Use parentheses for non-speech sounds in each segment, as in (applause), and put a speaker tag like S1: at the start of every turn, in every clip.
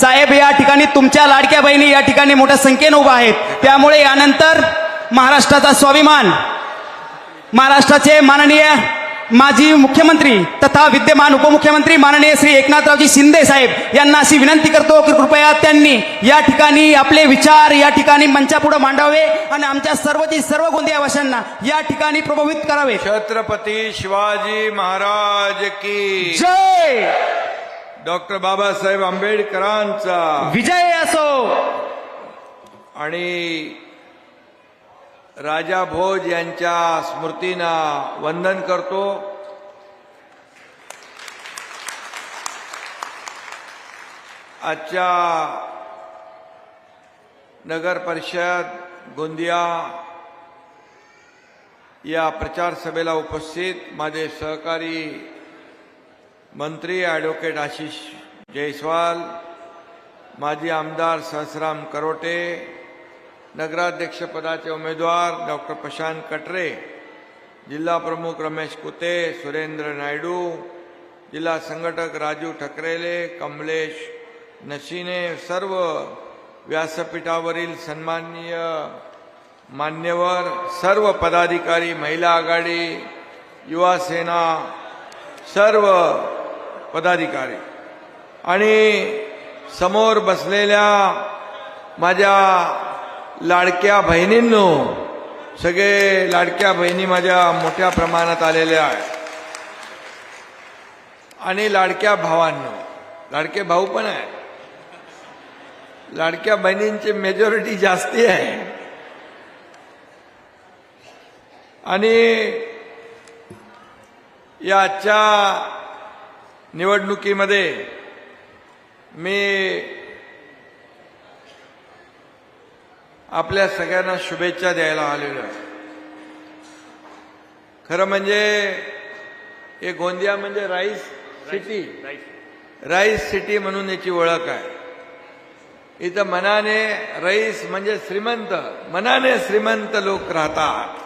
S1: साहेब या ठिकाणी तुमच्या लाडक्या बहिणी या ठिकाणी मोठ्या संख्येने उभा आहेत. त्यामुळे यानंतर महाराष्ट्राचा स्वाभिमान महाराष्ट्राचे माननीय माजी मुख्यमंत्री तथा विद्यमान उपमुख्यमंत्री माननीय श्री एकनाथरावजी शिंदे साहेब यांना अशी विनंती करतो की कृपया त्यांनी या ठिकाणी आपले विचार या ठिकाणी मंचापुढे मांडावे आणि आमच्या सर्वची सर्व गोंदियावाशांना या ठिकाणी प्रभावित करावे.
S2: छत्रपती शिवाजी महाराज की
S1: जय!
S2: डॉक्टर बाबासाहेब आंबेडकरांचा.
S1: विजय असो.
S2: आणि राजा भोज यांच्या स्मृतींना वंदन करतो. आजच्या नगर परिषद गोंदिया या प्रचार सभेला उपस्थित माझे सहकारी मंत्री ॲडव्होकेट आशिष जयस्वाल माजी आमदार सहसराम करोटे नगराध्यक्षपदाचे उमेदवार डॉक्टर प्रशांत कटरे जिल्हा प्रमुख रमेश कुते सुरेंद्र नायडू जिल्हा संघटक राजू ठकरेले कमलेश नशिने सर्व व्यासपीठावरील सन्माननीय मान्यवर सर्व पदाधिकारी महिला आघाडी युवा सेना सर्व पदाधिकारी. आणि समोर बसलेल्या माझ्या लाडक्या बहिणींनो सगळे लाडक्या बहिणी माझ्या मोठ्या प्रमाणात आलेल्या आहेत. आणि लाडक्या भावांनो लाडके भाऊ पण आहे लाडक्या बहिणींची मेजॉरिटी जास्ती आहे. आणि या आजच्या निवडणुकीमध्ये मी आपल्या सगळ्यांना शुभेच्छा द्यायला आलेलो आहे. खरं म्हणजे हे गोंदिया म्हणजे राईस सिटी. राईस सिटी म्हणून याची ओळख आहे. इथं मनाने रईस म्हणजे श्रीमंत मनाने श्रीमंत लोक राहतात.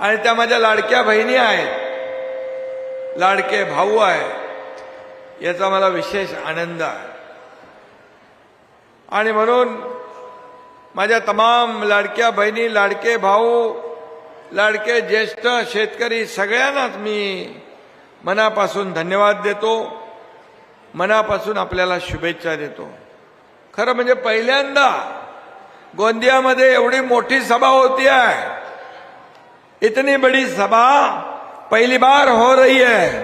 S2: आणि त्या माझ्या लाडक्या बहिणी आहेत. लाडके भाऊ आहेत याचा मला विशेष आनंद आहे. आणि म्हणून माझ्या तमाम लाडक्या बहिणी लाडके भाऊ लाडके ज्येष्ठ शेतकरी सगळ्यांनाच मी मनापासून धन्यवाद देतो मनापासून आपल्याला शुभेच्छा देतो. खरं म्हणजे पहिल्यांदा गोंदियामध्ये एवढी मोठी सभा होती आहे इतनी बड़ी सभा पहली बार हो रही है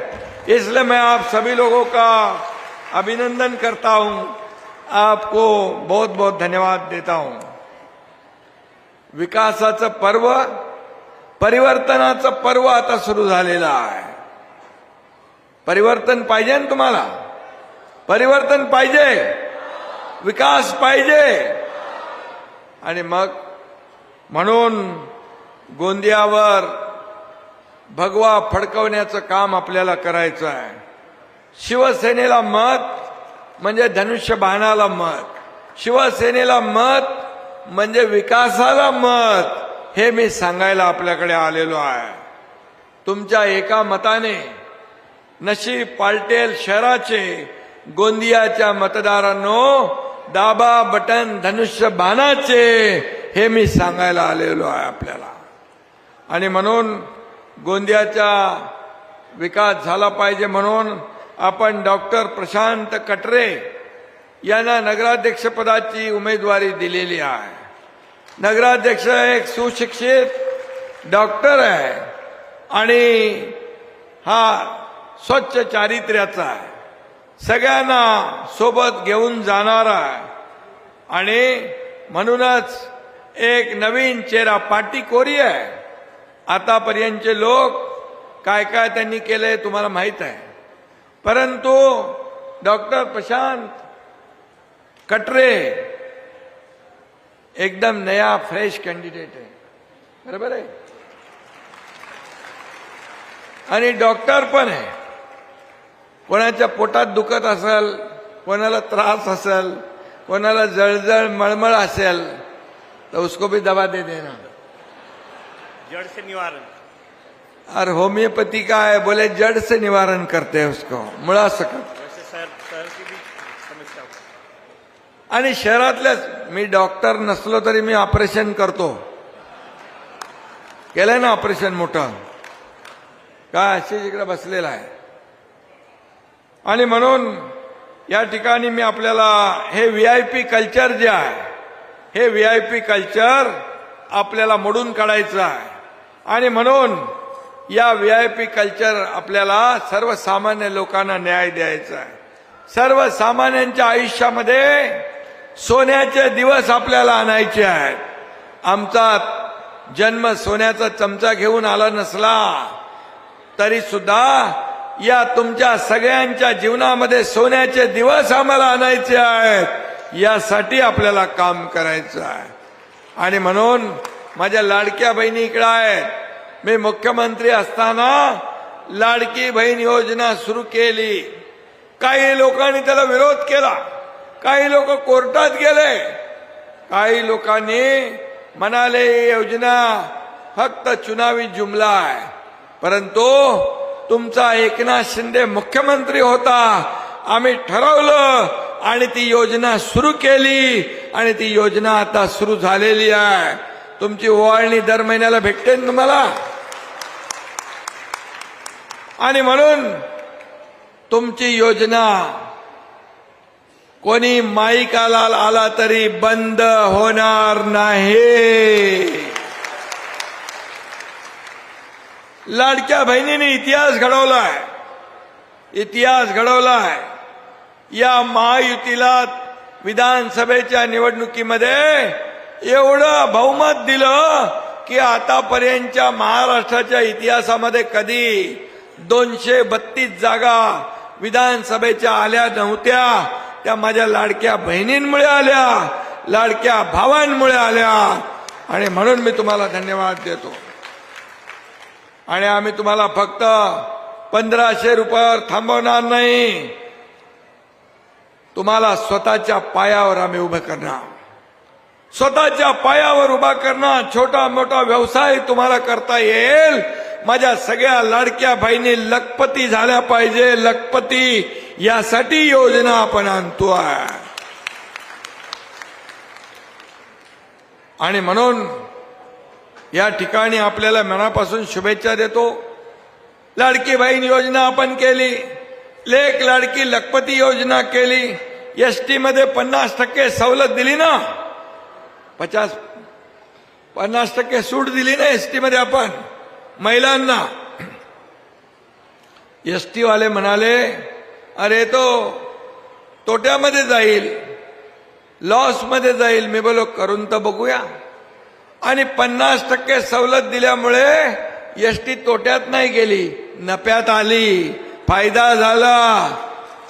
S2: इसलिए मैं आप सभी लोगों का अभिनंदन करता हूं। आपको बहुत बहुत धन्यवाद देता हूं। विकासाचं पर्व परिवर्तनाचं पर्व आता सुरू झालेलं आहे। परिवर्तन पाहिजे ना तुम्हाला? परिवर्तन पाहिजे? विकास पाहिजे? आणि मग म्हणून गोंदियावर भगवा फडकवण्याचं काम आपल्याला करायचं आहे. शिवसेनेला मत म्हणजे धनुष्य बाणाला मत. शिवसेनेला मत म्हणजे विकासाला मत हे मी सांगायला आपल्याकडे आलेलो आहे. तुमच्या एका मताने नशीब पालटेल शहराचे गोंदियाच्या मतदारांनो दाबा बटन धनुष्य बाणाचे हे मी सांगायला आलेलो आहे आपल्याला. आणि म्हणून गोंदियाचा विकास झाला पाहिजे म्हणून आपण डॉक्टर प्रशांत कटरे यांना नगराध्यक्षपदाची उमेदवारी दिलेली आहे. नगराध्यक्ष एक सुशिक्षित डॉक्टर आहे आणि हा स्वच्छ चारित्र्याचा आहे. सगळ्यांना सोबत घेऊन जाणारा आहे. आणि म्हणूनच एक नवीन चेहरा पाटी कोरी आहे. आतापर्यंतचे लोक काय काय त्यांनी केलंय तुम्हाला माहीत आहे. परंतु डॉक्टर प्रशांत कटरे एकदम नया फ्रेश कॅन्डिडेट आहे. बरोबर आहे? आणि डॉक्टर पण आहे. कोणाच्या पोटात दुखत असेल कोणाला त्रास असेल कोणाला जळजळ मळमळ असेल तर उसको भी दवा दे देना.
S3: जड़ से निवारण।
S2: और होम्योपैथी का है बोले जड़ से निवारण करते हैं उसको। मुड़ा सकत। आणि शहरातल्याच मी डॉक्टर नसलो तरी मी ऑपरेशन करतो। केलंय ना ऑपरेशन मोठं? काय अशी इकडे बसलेला आहे? आणि म्हणून या ठिकाणी मी आपल्याला हे व्ही आय पी कल्चर जे आहे हे व्ही आय पी कल्चर आपल्याला मोडून काढायचं आहे. आणि म्हणून या व्ही आय पी कल्चर आपल्याला सर्वसामान्य लोकांना न्याय द्यायचा आहे. सर्वसामान्यांच्या आयुष्यामध्ये सोन्याचे दिवस आपल्याला आणायचे आहेत. आमचा जन्म सोन्याचा चमचा घेऊन आला नसला तरी सुद्धा या तुमच्या सगळ्यांच्या जीवनामध्ये सोन्याचे दिवस आम्हाला आणायचे आहेत यासाठी आपल्याला काम करायचं आहे. आणि म्हणून माझ्या लाडक्या बहिणी इकडं आहेत. मी मुख्यमंत्री असताना लाडकी बहीण योजना सुरू केली. काही लोकांनी त्याला विरोध केला. काही लोक कोर्टात गेले. काही लोकांनी म्हणाले योजना फक्त चुनावी जुमला आहे. परंतु तुमचा एकनाथ शिंदे मुख्यमंत्री होता. आम्ही ठरवलं आणि ती योजना सुरू केली आणि ती योजना आता सुरू झालेली आहे. तुमची ओवाळणी दर महिन्याला भेटते ना तुम्हाला? आणि म्हणून तुमची योजना कोणी माईकाला आला तरी बंद होणार नाही. लाडक्या बहिणीने इतिहास घडवलाय. इतिहास घडवलाय. या महायुतीला विधानसभेच्या निवडणुकीमध्ये एवढं बहुमत दिलं की आतापर्यंतच्या महाराष्ट्राच्या इतिहासामध्ये कधी दोनशे बत्तीस जागा विधानसभेच्या आल्या नव्हत्या. त्या माझ्या लाडक्या बहिणींमुळे आल्या लाडक्या भावांमुळे आल्या. आणि म्हणून मी तुम्हाला धन्यवाद देतो. आणि आम्ही तुम्हाला फक्त पंधराशे रुपयावर थांबवणार नाही. तुम्हाला स्वतःच्या पायावर आम्ही उभं करणार. स्वतःच्या पायावर उभा करणं छोटा मोठा व्यवसाय तुम्हाला करता येईल. माझ्या सगळ्या लाडक्या बहिणी लखपती झाल्या पाहिजे. लखपती यासाठी योजना आपण आणतो आणि म्हणून या ठिकाणी आपल्याला मनापासून शुभेच्छा देतो. लाडकी बहीण योजना आपण केली. लेख लाडकी लखपती योजना केली. एस टीमध्ये पन्नास टक्के सवलत दिली ना? पचास पन्नास टक्के सूट दिली ना एस आपण महिलांना. एसटीवाले म्हणाले अरे तो तोट्यामध्ये जाईल लॉसमध्ये जाईल. मी बोलो करून तर बघूया. आणि पन्नास टक्के सवलत दिल्यामुळे एसटी तोट्यात नाही गेली नफ्यात आली. फायदा झाला.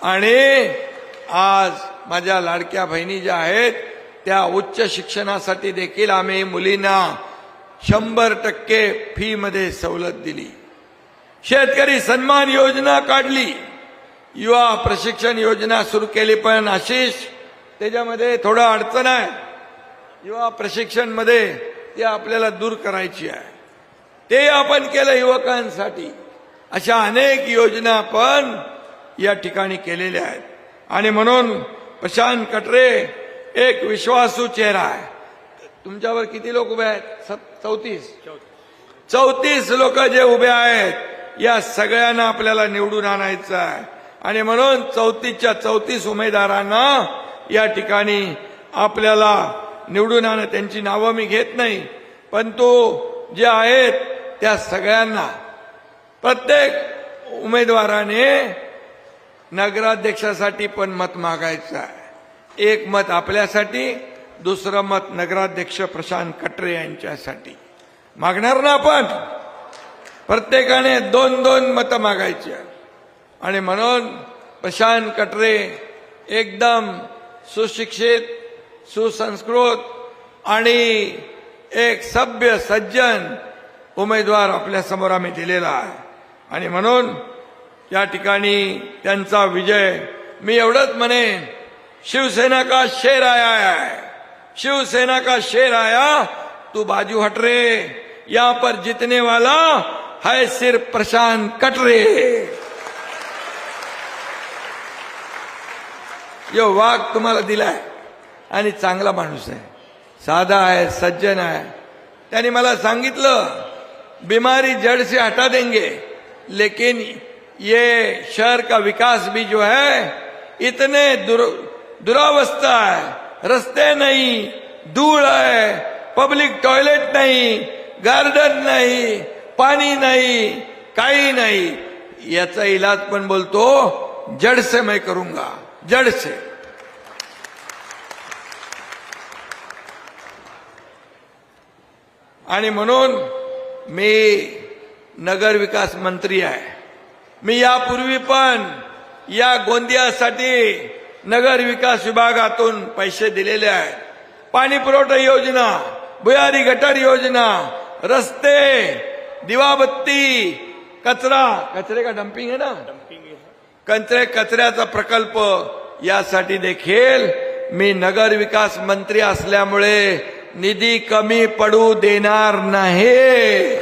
S2: आणि आज माझ्या लाडक्या बहिणी ज्या आहेत त्या उच्च शिक्षणासाठी देखील आम्ही मुलींना शंभर टक्के फीमध्ये सवलत दिली. शेतकरी सन्मान योजना काढली. युवा प्रशिक्षण योजना सुरू केली पण आशिष त्याच्यामध्ये थोडं अडचण आहे. युवा प्रशिक्षणमध्ये ती ते आपल्याला दूर करायची आहे. ते आपण केलं युवकांसाठी. अशा अनेक योजना पण या ठिकाणी केलेल्या आहेत. आणि म्हणून प्रशांत कटरे एक विश्वासू चेहरा आहे. तुमच्यावर किती लोक उभे आहेत? चौतीस. चौतीस लोक जे उभे आहेत या सगळ्यांना आपल्याला निवडून आणायचं आहे. आणि म्हणून चौतीसच्या चौतीस उमेदवारांना या ठिकाणी आपल्याला निवडून आणा त्यांची नावं मी घेत नाही. परंतु जे आहेत त्या सगळ्यांना प्रत्येक उमेदवाराने नगराध्यक्षासाठी पण मत मागायचं आहे. एक मत आपल्यासाठी दुसरं मत नगराध्यक्ष प्रशांत कटरे यांच्यासाठी. मागणार ना आपण? प्रत्येकाने दोन दोन मतं मागायची. आणि म्हणून प्रशांत कटरे एकदम सुशिक्षित सुसंस्कृत आणि एक सभ्य सज्जन उमेदवार आपल्यासमोर आम्ही दिलेला आहे. आणि म्हणून या ठिकाणी त्यांचा विजय मी एवढंच म्हणेन. शिवसेना का शेर आया है? शिवसेना का शेर आया? तू बाजू हट रे। यहां पर जीतने वाला है सिर प्रशांत कटरे। यो वाघ तुम्हाला दिलाय आणि चांगला माणूस आहे साधा आहे सज्जन आहे त्याने मला सांगितलं बीमारी जड़ से हटा देंगे लेकिन ये शहर का विकास भी जो है इतने दुर, दुरावस्था आहे रस्ते नाही धूळ आहे पब्लिक टॉयलेट नाही गार्डन नाही पाणी नाही काही नाही। याचा इलाज पण बोलतो जड से मैं करूंगा जड से आणि म्हणून मी नगर विकास मंत्री आहे. मी यापूर्वी पण या गोंदियासाठी नगर विकास विभागातून पैसे दिलेले आहेत. पाणी पुरवठा योजना भुयारी गटार योजना रस्ते दिवाबत्ती कचरा. कचरे का डंपिंग है ना? कचरे कचऱ्याचा प्रकल्प यासाठी देखील मी नगर विकास मंत्री असल्यामुळे निधी कमी पडू देणार नाही.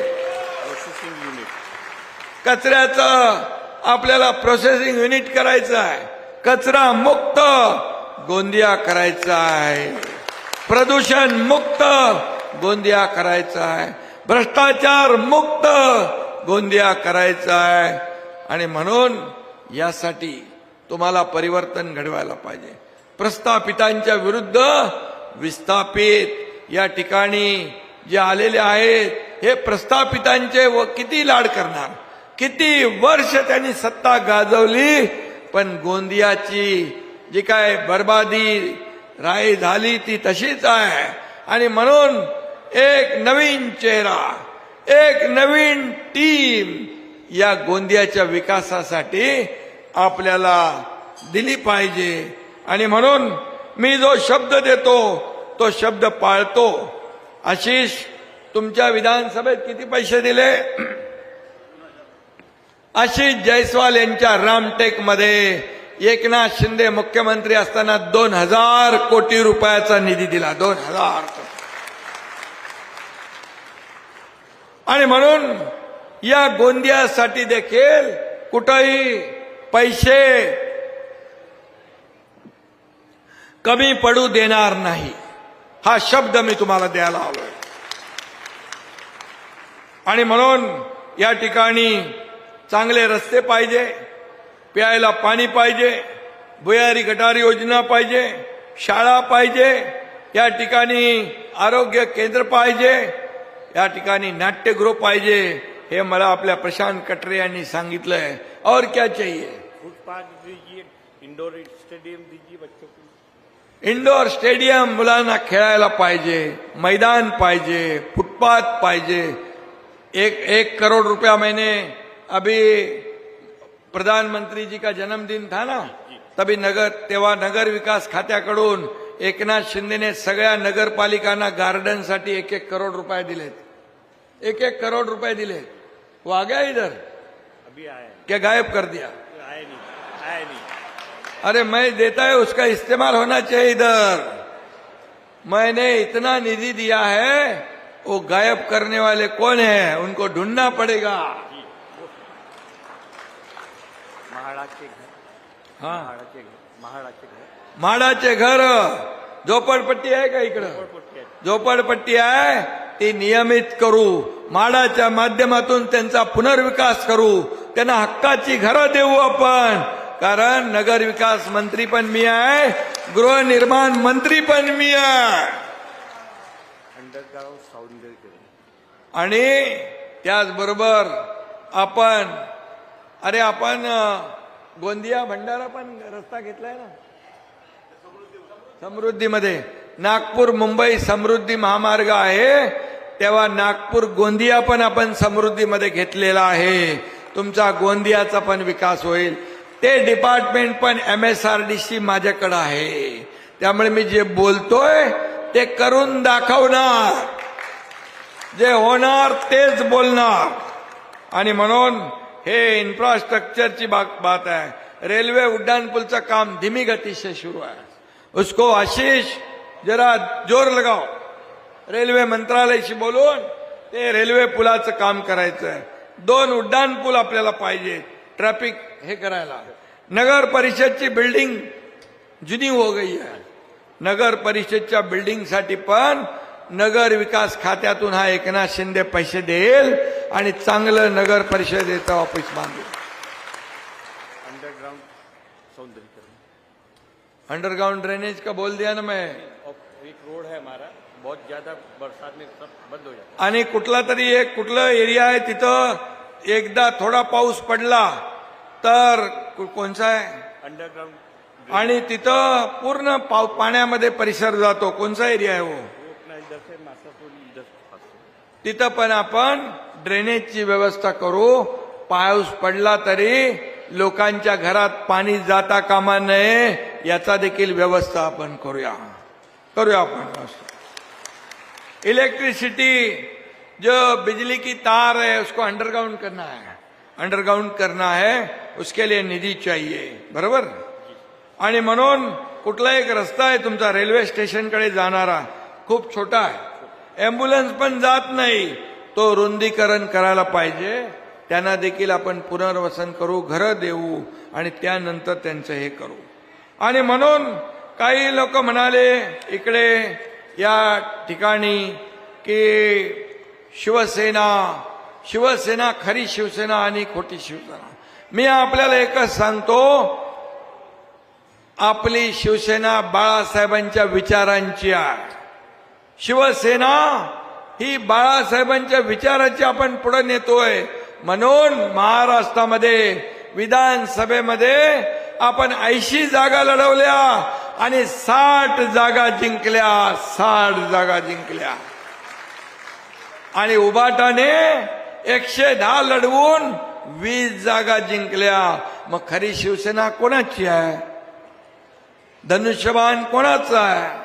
S2: कचऱ्याचं आपल्याला प्रोसेसिंग युनिट करायचं आहे. कचरा मुक्त गोंदिया करायचा आहे. प्रदूषण मुक्त गोंदिया करायचा आहे. भ्रष्टाचार मुक्त गोंदिया करायचा आहे. आणि म्हणून यासाठी तुम्हाला परिवर्तन घडवायला पाहिजे. प्रस्थापितांच्या विरुद्ध विस्थापित या ठिकाणी जे आलेले आहेत हे प्रस्थापितांचे व किती लाड करणार? किती वर्ष त्यांनी सत्ता गाजवली? पण गोंदियाची जी काय बर्बादी राय झाली ती तशीच आहे. आणि म्हणून एक नवीन चेहरा एक नवीन टीम या गोंदियाच्या विकासासाठी आपल्याला दिली पाहिजे. आणि म्हणून मी जो शब्द देतो तो शब्द पाळतो. आशिष तुमच्या विधानसभेत किती पैसे दिले? अशी जयस्वाल यांच्या रामटेकमध्ये एकनाथ शिंदे मुख्यमंत्री असताना दोन हजार कोटी रुपयाचा निधी दिला. दोन हजार आणि म्हणून या गोंदियासाठी देखील कुठंही पैसे कमी पडू देणार नाही. हा शब्द मी तुम्हाला द्यायला आलोय. आणि म्हणून या ठिकाणी चांगले रस्ते पाहिजे प्यायला पाणी पाहिजे भुयारी गटार योजना पाहिजे शाळा पाहिजे या ठिकाणी आरोग्य केंद्र पाहिजे या ठिकाणी नाट्यगृह पाहिजे हे मला आपल्या प्रशांत कटरे यांनी सांगितलंय. और क्या चाहिए?
S3: फूड पार्क दीजिए इंडोर स्टेडियम दीजिए बच्चों को।
S2: इंडोर स्टेडियम मुलांना खेळायला पाहिजे मैदान पाहिजे फुटपाथ पाहिजे. एक एक करोड़ रुपया मैंने अभी प्रधानमंत्री जी का जन्मदिन था ना? तभी नगर तेव्हा नगर विकास खात्याकडून एकनाथ शिंदेने सगळ्या नगरपालिकांना गार्डनसाठी एक एक करोड रुपये दिलेत. एक एक करोड रुपये दिले वो आ गया इधर?
S3: अभी आया
S2: क्या गायब कर दिया?
S3: आया नहीं आया नहीं.
S2: अरे मैं देता है उसका इस्तेमाल होना चाहिए इधर. मैंने इतना निधि दिया है वो गायब करने वाले कौन है? उनको ढूंढना पड़ेगा.
S3: के घर.
S2: हाँ.
S3: घर. घर.
S2: म्हाडाचे घर. झोपडपट्टी आहे का इकडं?
S3: आहे.
S2: झोपडपट्टी आहे. ती नियमित करू. माडाच्या माध्यमातून त्यांचा पुनर्विकास करू. त्यांना हक्काची घरं देऊ आपण. कारण नगर विकास मंत्री पण मी आहे. गृहनिर्माण मंत्री पण मी आहे.
S3: अंडरग्राउंड सौंदर्य
S2: आणि त्याचबरोबर आपण अरे आपण अ, गोंदिया भंडारा पण रस्ता घेतलाय ना. समृद्धीमध्ये. नागपूर मुंबई समृद्धी महामार्ग आहे. तेव्हा नागपूर गोंदिया पण आपण समृद्धीमध्ये घेतलेला आहे. तुमचा गोंदियाचा पण विकास होईल. ते डिपार्टमेंट पण M S R D C माझ्याकडे आहे. त्यामुळे मी जे बोलतोय ते करून दाखवणार. जे होणार तेच बोलणार. आणि म्हणून हे इन्फ्रास्ट्रक्चरची बात बात आहे. रेल्वे उड्डाणपूलचं काम धीमी गती से शुरू है उसको आशीष जरा जोर लगाओ. रेल्वे मंत्रालयाशी बोलून ते रेल्वे पुलाचं काम करायचं आहे दोन उड्डाण पूल आपल्याला पाहिजे. ट्रॅफिक हे करायला. नगर परिषदची बिल्डिंग जुनी हो गई आहे. नगर परिषदच्या बिल्डिंगसाठी पण नगर विकास खात्यातून हा एकनाथ शिंदे पैसे देईल. आणि चांगलं नगर परिषदेचं ऑफिस बांधेल
S3: अंडरग्राउंड सौंदर्यकरण.
S2: अंडरग्राउंड ड्रेनेज का बोल दिया ना मैं?
S3: एक रोड है हमारा बहुत ज्यादा बरसात में सब बंद हो जाता
S2: आणि कुठला तरी एक कुठलं एरिया आहे तिथं एकदा थोडा पाऊस पडला तर कोणचा आहे?
S3: अंडरग्राउंड
S2: आणि तिथं पूर्ण पाव पाण्यामध्ये परिसर जातो. कोणचा एरिया आहे हो?
S3: है।
S2: तिथं पण आपण ड्रेनेजची व्यवस्था करू. पाऊस पडला तरी लोकांच्या घरात पाणी जाता कामा नये याचा देखील व्यवस्था आपण करूया. करूया आपण. इलेक्ट्रिसिटी जो बिजली की तार है उसको अंडरग्राउंड करना है. अंडरग्राउंड करना है उसके लिए निधी चाहिए. बरोबर? आणि म्हणून कुठला एक रस्ता आहे तुमचा रेल्वे स्टेशनकडे जाणारा. खूप छोटा आहे. ॲम्ब्युलन्स पण जात नाही. तो रुंदीकरण करायला पाहिजे. त्यांना देखील आपण पुनर्वसन करू घरं देऊ आणि त्यानंतर त्यांचं हे करू. आणि म्हणून काही लोक म्हणाले इकडे या ठिकाणी की शिवसेना शिवसेना खरी शिवसेना आणि खोटी शिवसेना. मी आपल्याला एकच सांगतो आपली शिवसेना बाळासाहेबांच्या विचारांची आहे. शिवसेना ही बाळासाहेबांच्या विचाराची आपण पुढे नेतोय. म्हणून महाराष्ट्रामध्ये विधानसभेमध्ये आपण ऐंशी जागा लढवल्या आणि साठ जागा जिंकल्या साठ जागा जिंकल्या. आणि उबाटाने एकशे दहा लढवून वीस जागा जिंकल्या. मग खरी शिवसेना कोणाची आहे? धनुष्यबाण कोणाचं आहे?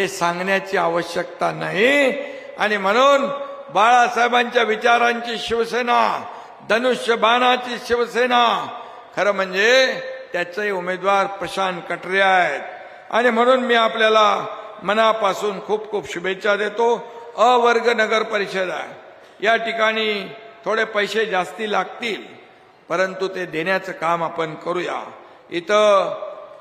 S2: हे सांगण्याची आवश्यकता नाही. आणि म्हणून बाळासाहेबांच्या विचारांची शिवसेना धनुष्यबाणाची शिवसेना खरं म्हणजे त्याचे उमेदवार प्रशांत कटरे आहेत. आणि म्हणून मी आपल्याला मनापासून खूप खूप शुभेच्छा देतो. अवर्ग नगर परिषद आहे. या ठिकाणी थोडे पैसे जास्ती लागतील परंतु ते देण्याचं काम आपण करूया. इथं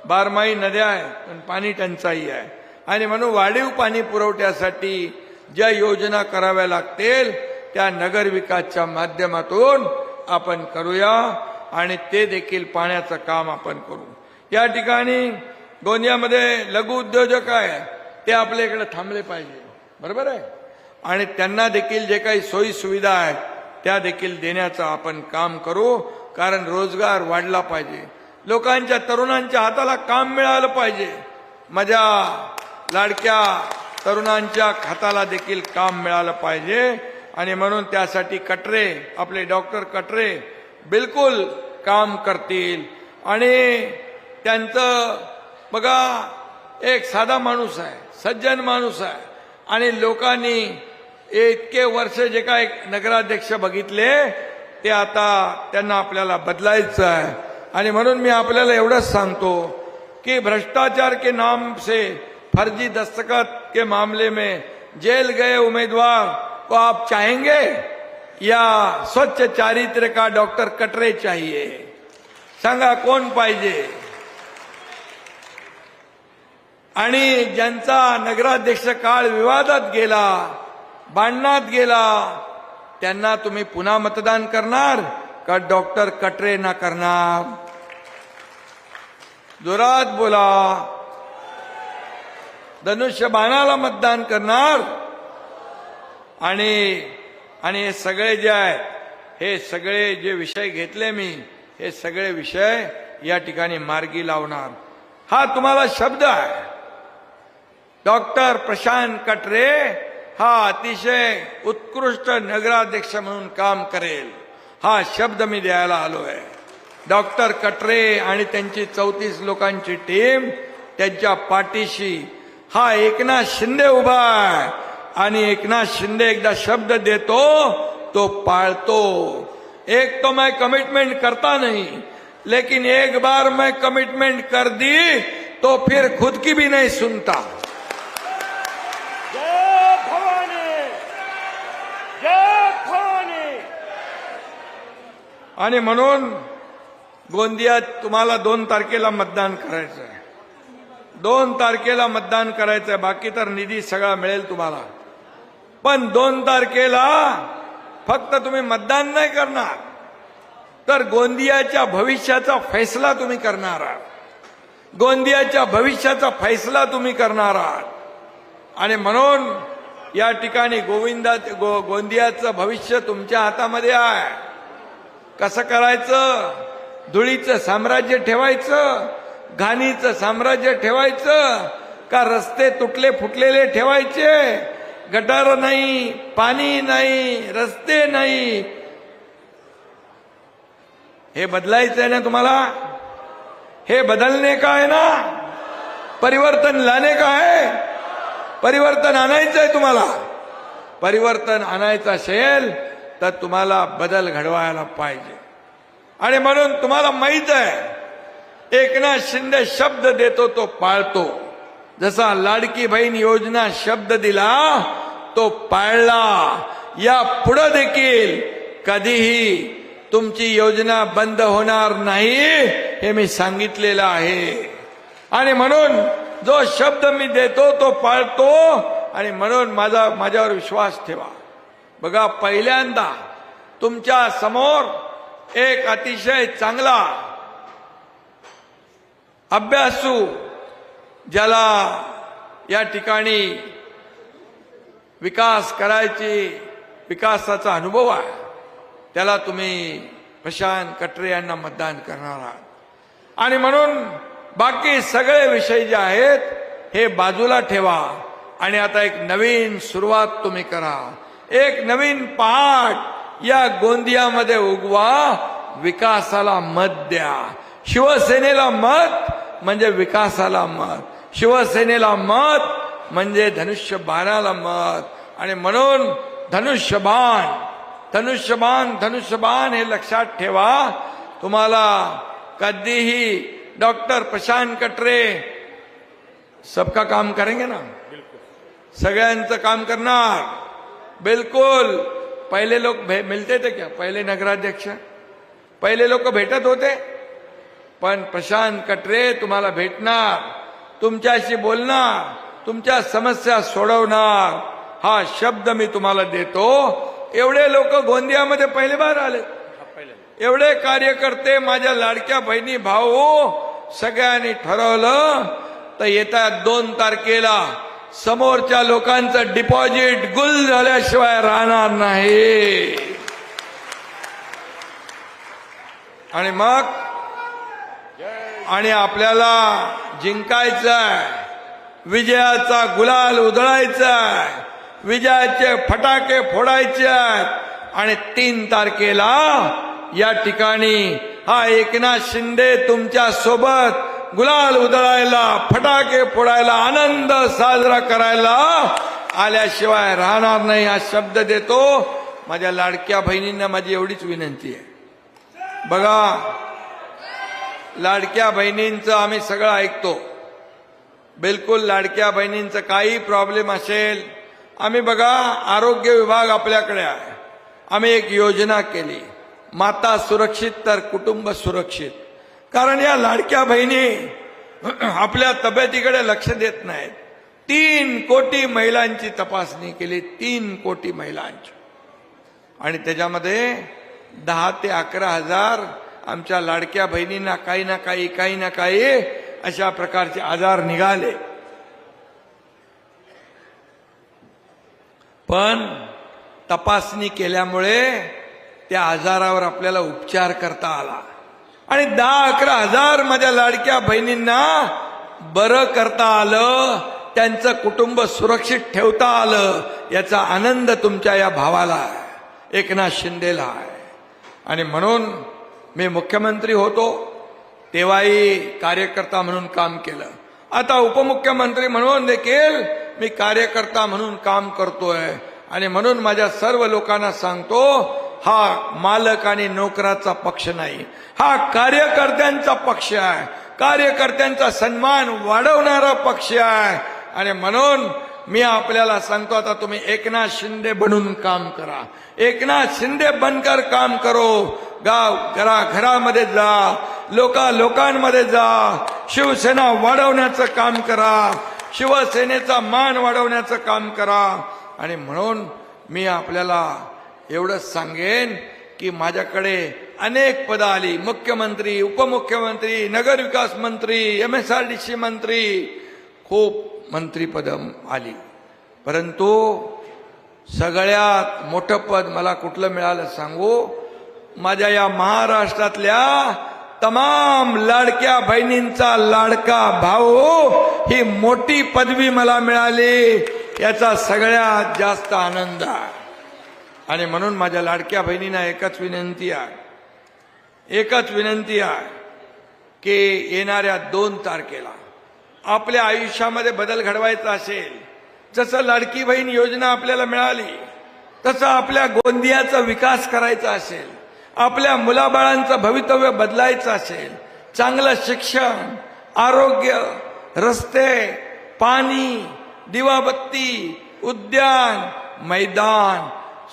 S2: बारमाही नद्या आहेत पण पाणी टंचाई आहे. आणि म्हणून वाढीव पाणी पुरवठ्यासाठी ज्या योजना कराव्या लागतील त्या नगर विकासच्या माध्यमातून आपण करूया आणि ते देखील पाण्याचं काम आपण करू. या ठिकाणी गोंदियामध्ये लघु उद्योजक आहे ते आपल्या इकडे थांबले पाहिजे. बरोबर आहे? आणि त्यांना देखील जे काही सोयी सुविधा आहेत त्या देखील देण्याचं आपण काम करू कारण रोजगार वाढला पाहिजे. लोकांच्या तरुणांच्या हाताला काम मिळालं पाहिजे. माझ्या लाडक्या तरुणांच्या हाताला देखील काम मिळालं पाहिजे. आणि म्हणून त्यासाठी कटरे आपले डॉक्टर कटरे बिलकुल काम करतील. आणि त्यांचं बघा एक साधा माणूस आहे सज्जन माणूस आहे. आणि लोकांनी इतके वर्ष जे काय नगराध्यक्ष बघितले ते आता त्यांना आपल्याला बदलायचं आहे. आणि म्हणून मी आपल्याला एवढंच सांगतो की भ्रष्टाचार के नाम से फर्जी दस्तखत के मामले में जेल गए उम्मीदवार को आप चाहेंगे? या स्वच्छ चारित्र का डॉक्टर कटरे चाहिए? सांगा कोण पाहिजे आणि ज्यांचा नगराध्यक्ष काळ विवादात गेला भांडणात गेला त्यांना तुम्ही पुन्हा मतदान करणार का डॉक्टर कटरे ना करणार? जोरात बोला. धनुष्य बाणाला मतदान करणार. आणि आणि हे सगळे जे आहेत हे सगळे जे विषय घेतले मी हे सगळे विषय या ठिकाणी मार्गी लावणार. हा तुम्हाला शब्द आहे. डॉक्टर प्रशांत कटरे हा अतिशय उत्कृष्ट नगराध्यक्ष म्हणून काम करेल. हा शब्द मी द्यायला आहे. डॉक्टर कटरे आणि त्यांची चौतीस लोकांची टीम त्यांच्या पाठीशी हा एकनाथ शिंदे उभा आहे. आणि एकनाथ शिंदे एकदा शब्द देतो तो पाळतो. एक तो मैं कमिटमेंट करता नहीं लेकिन एक बार मैं कमिटमेंट कर दी तो फिर खुद की भी नहीं सुनता.
S3: जय भवानी जय भवानी.
S2: आणि म्हणून गोंदियात तुम्हाला दोन तारखेला मतदान करायचं आहे दोन तारखेला मतदान करायचंय बाकी तर निधी सगळा मिळेल तुम्हाला. पण दोन तारखेला फक्त तुम्ही मतदान नाही करणार तर गोंदियाच्या भविष्याचा फैसला तुम्ही करणार आहात. गोंदियाच्या भविष्याचा फैसला तुम्ही करणार आहात. आणि म्हणून या ठिकाणी गोविंदा गो गोंदियाचं भविष्य तुमच्या हातामध्ये आहे. कसं करायचं? धुळीचं साम्राज्य ठेवायचं घाणीचं साम्राज्य ठेवायचं का रस्ते तुटले फुटलेले ठेवायचे? गटार नाही पाणी नाही रस्ते नाही. हे बदलायचं आहे ना तुम्हाला? हे बदलणे का आहे ना? परिवर्तन लाने का आहे? परिवर्तन आणायचं आहे तुम्हाला. परिवर्तन आणायचं असेल तर तुम्हाला बदल घडवायला पाहिजे. आणि म्हणून तुम्हाला माहीत आहे एकनाथ शिंदे शब्द देतो तो पाळतो. जसा लाडकी बहीण योजना शब्द दिला तो पाळला. या पुढे देखील कधीही तुमची योजना बंद होणार नाही हे मी सांगितलेलं आहे. आणि म्हणून जो शब्द मी देतो तो पाळतो. आणि म्हणून माझा माझ्यावर विश्वास ठेवा. बघा पहिल्यांदा तुमच्यासमोर एक अतिशय चांगला अभ्यासू ज्याला या ठिकाणी विकास करायची विकासाचा अनुभव आहे त्याला तुम्ही प्रशांत कटरे यांना मतदान करणार आहात. आणि म्हणून बाकी सगळे विषय जे आहेत हे बाजूला ठेवा. आणि आता एक नवीन सुरुवात तुम्ही करा. एक नवीन पहाट या गोंदियामध्ये उगवा. विकासाला मत द्या. शिवसेनेला मत म्हणजे विकासाला मत. शिवसेनेला मत म्हणजे धनुष्यबाणाला मत. आणि म्हणून धनुष्यबाण धनुष्यबाण धनुष्यबाण हे लक्षात ठेवा. तुम्हाला कधीही डॉक्टर प्रशांत कटरे सबका काम करेंगे ना? सगळ्यांचं काम करणार. बिलकुल. पहिले लोक भे- मिलते थे क्या? पहिले नगराध्यक्ष. पहिले लोक भेटत होते. पण प्रशांत कटरे तुम्हाला भेटणार. तुमच्याशी बोलणार. तुमच्या समस्या सोडवणार. हा शब्द मी तुम्हाला देतो. एवढे लोक गोंदियामध्ये पहिले बार आले. एवढे कार्यकर्ते माझ्या लाडक्या बहिणी भाऊ सगळ्यांनी ठरवलं. तर येत्या दोन तारखेला समोरच्या लोकांचं डिपॉझिट गुल झाल्याशिवाय राहणार नाही. आणि मग आणि आपल्याला जिंकायचं आहे विजयाचा गुलाल उधळायचा आहे विजयाचे फटाके फोडायचे आहेत आणि तीन तारखेला या ठिकाणी हा एकनाथ शिंदे तुमच्यासोबत गुलाल उधळायला फटाके फोडायला आनंद साजरा करायला आल्याशिवाय राहणार नाही हा शब्द देतो. माझ्या लाडक्या बहिणींना माझी एवढीच विनंती आहे. बघा लाडक्या बहिणींचं आम्ही सगळं ऐकतो. बिलकुल लाडक्या बहिणींचं काही प्रॉब्लेम असेल. आम्ही बघा आरोग्य विभाग आपल्याकडे आहे. आम्ही एक योजना केली. माता सुरक्षित तर कुटुंब सुरक्षित. कारण या लाडक्या बहिणी (clears throat) आपल्या तब्येतीकडे लक्ष देत नाहीत. तीन कोटी महिलांची तपासणी केली. तीन कोटी महिलांची. आणि त्याच्यामध्ये दहा ते अकरा हजार आमच्या लाडक्या बहिणींना काही ना काही काही ना काही अशा प्रकारचे आजार निघाले. पण तपासणी केल्यामुळे त्या आजारावर आपल्याला उपचार करता आला. आणि दहा अकरा हजार माझ्या लाडक्या बहिणींना बरं करता आलं त्यांचं कुटुंब सुरक्षित ठेवता आलं याचा आनंद तुमच्या या भावाला आहे. एकनाथ शिंदेला आहे. आणि म्हणून मी मुख्यमंत्री होतो तेव्हाही कार्यकर्ता म्हणून काम केलं. आता उपमुख्यमंत्री म्हणून देखील मी कार्यकर्ता म्हणून काम करतोय. आणि म्हणून माझ्या सर्व लोकांना सांगतो हा मालक आणि नोकराचा पक्ष नाही. हा कार्यकर्त्यांचा पक्ष आहे. कार्यकर्त्यांचा सन्मान वाढवणारा पक्ष आहे. आणि म्हणून मी आपल्याला सांगतो आता तुम्ही एकनाथ शिंदे बनून काम करा. एकनाथ शिंदे बनकर काम करो. गाव घरा घरामध्ये जा. लोका लोकांमध्ये जा. शिवसेना वाढवण्याचं काम करा. शिवसेनेचा मान वाढवण्याचं काम करा. आणि म्हणून मी आपल्याला एवढंच सांगेन की माझ्याकडे अनेक पदं आली. मुख्यमंत्री उपमुख्यमंत्री नगरविकास मंत्री M S R D C मंत्री. खूप मंत्रीपदं आली. परंतु सगळ्यात मोठं पद मला कुठलं मिळालं सांगू? माझ्या या महाराष्ट्रातल्या तमाम लाडक्या बहिणींचा लाडका भाऊ ही मोठी पदवी मला मिळाली. याचा सगळ्यात जास्त आनंद आहे. आणि म्हणून माझ्या लाडक्या बहिणींना एकच विनंती आहे. एकच विनंती आहे की येणाऱ्या दोन तारखेला आपल्या आयुष्यामध्ये बदल घडवायचा असेल जसं लाडकी बहीण योजना आपल्याला मिळाली तसं आपल्या गोंदियाचा विकास करायचा असेल आपल्या मुलाबाळांचं भवितव्य बदलायचं असेल चांगलं शिक्षण आरोग्य रस्ते पाणी दिवाबत्ती उद्यान मैदान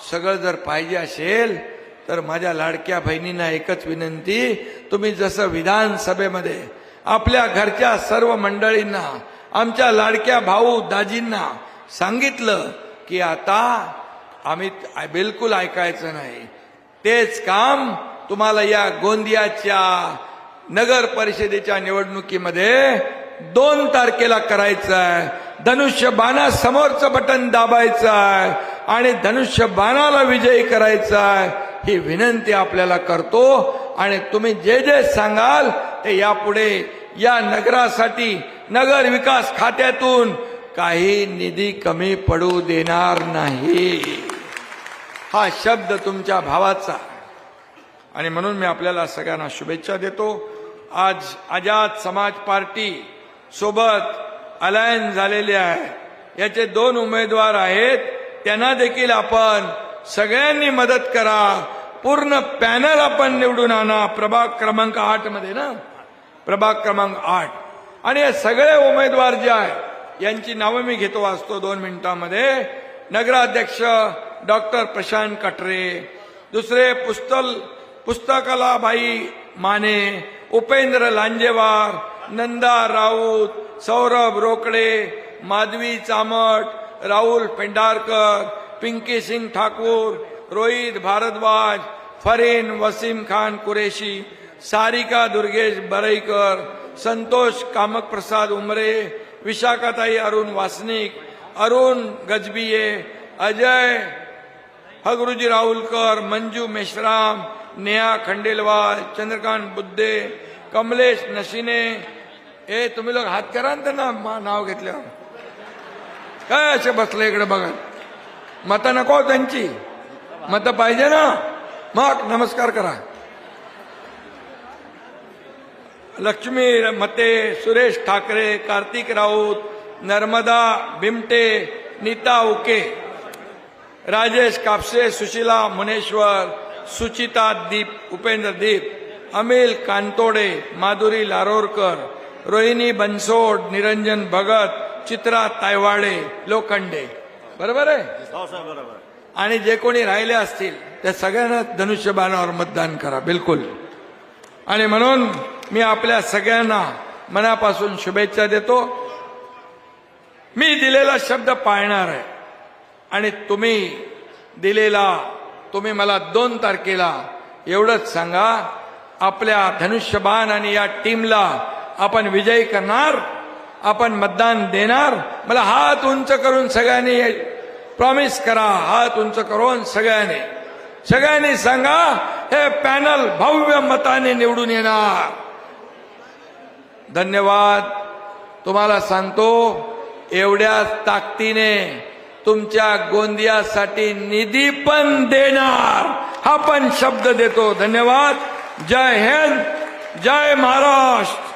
S2: सगळं जर पाहिजे असेल तर माझ्या लाडक्या बहिणींना एकच विनंती तुम्ही जसं विधानसभेमध्ये आपल्या घरच्या सर्व मंडळींना आमच्या लाडक्या भाऊ दाजींना सांगितलं की आता आम्ही बिलकुल ऐकायचं नाही. तेच काम तुम्हाला या गोंदियाच्या नगर परिषदेच्या निवडणुकीमध्ये दोन तारखेला करायचं आहे धनुष्य बाणा समोरचं बटन दाबायचं आहे आणि धनुष्य बाणाला विजयी करायचा आहे ही विनंती आपल्याला करतो आणि तुम्ही जे जे सांगाल ते यापुढे या नगरासाठी नगर विकास खात्यातून काही निधी कमी पडू देणार नाही. हा शब्द तुमच्या भावाचा. आणि म्हणून मी आपल्याला सगळ्यांना शुभेच्छा देतो. आज आझाद समाज पार्टी सोबत अलायन्स झालेले आहे. याचे दोन उमेदवार आहेत. त्यांना देखील आपण सगळ्यांनी मदत करा. पूर्ण पॅनल आपण निवडून आणा. प्रभाग क्रमांक आठमध्ये ना? प्रभाग क्रमांक आठ. आणि हे सगळे उमेदवार जे आहेत यांची नावं मी घेतो वाचतो दोन मिनिटांमध्ये. नगराध्यक्ष डॉक्टर प्रशांत कटरे. दुसरे पुस्तल पुस्तकलाबाई माने उपेंद्र लांजेवार नंदा राऊत सौरभ रोकडे माधवी चामट राहुल पेंढारकर पिंकी सिंग ठाकूर रोहित भारद्वाज फरीन वसीम खान कुरेशी सारिका दुर्गेश बरईकर संतोष कामक प्रसाद उमरे विशाखाताई अरुण वासनिक अरुण गजबिये अजय हगरुजी राहुलकर मंजू मेश्राम नेहा खंडेलवाल चंद्रकांत बुद्धे कमलेश नशिने ए तुम्ही लोक हात करा ना त्यांना मा- नाव घेतल्यावर काय असे बसले इकडे बघा? मतं नको त्यांची. मतं पाहिजे ना? मग नमस्कार करा. लक्ष्मी मते सुरेश ठाकरे कार्तिक राऊत नर्मदा बिमटे नीता उके राजेश कापसे सुशीला मुनेश्वर सुचिता दीप उपेंद्र दीप अमिल कांतोडे माधुरी लारोरकर रोहिणी बनसोड निरंजन भगत चित्रा तायवाडे लोखंडे. बरोबर आहे?
S3: हो बरोबर
S2: आणि जे कोणी राहिले असतील त्या सगळ्यांना धनुष्यबाणावर मतदान करा बिलकुल. आणि म्हणून मी आपल्या सगळ्यांना मनापासून शुभेच्छा देतो. मी दिलेला शब्द पाळणार आहे. आणि तुम्ही दिलेला तुम्ही मला दोन तारखेला एवढंच सांगा आपल्या धनुष्यबाण आणि या टीमला आपण विजयी करणार आपण मतदान देणार. मला हात उंच करून सगळ्यांनी प्रॉमिस करा हात उंच करून सगळ्यांनी. सगळ्यांनी सांगा हे पॅनल भव्य मताने निवडून येणार. धन्यवाद. तुम्हाला सांगतो एवढ्या ताकदीने तुमच्या गोंदियासाठी निधी पण देणार. हा पण शब्द देतो. धन्यवाद. जय हिंद. जय महाराष्ट्र.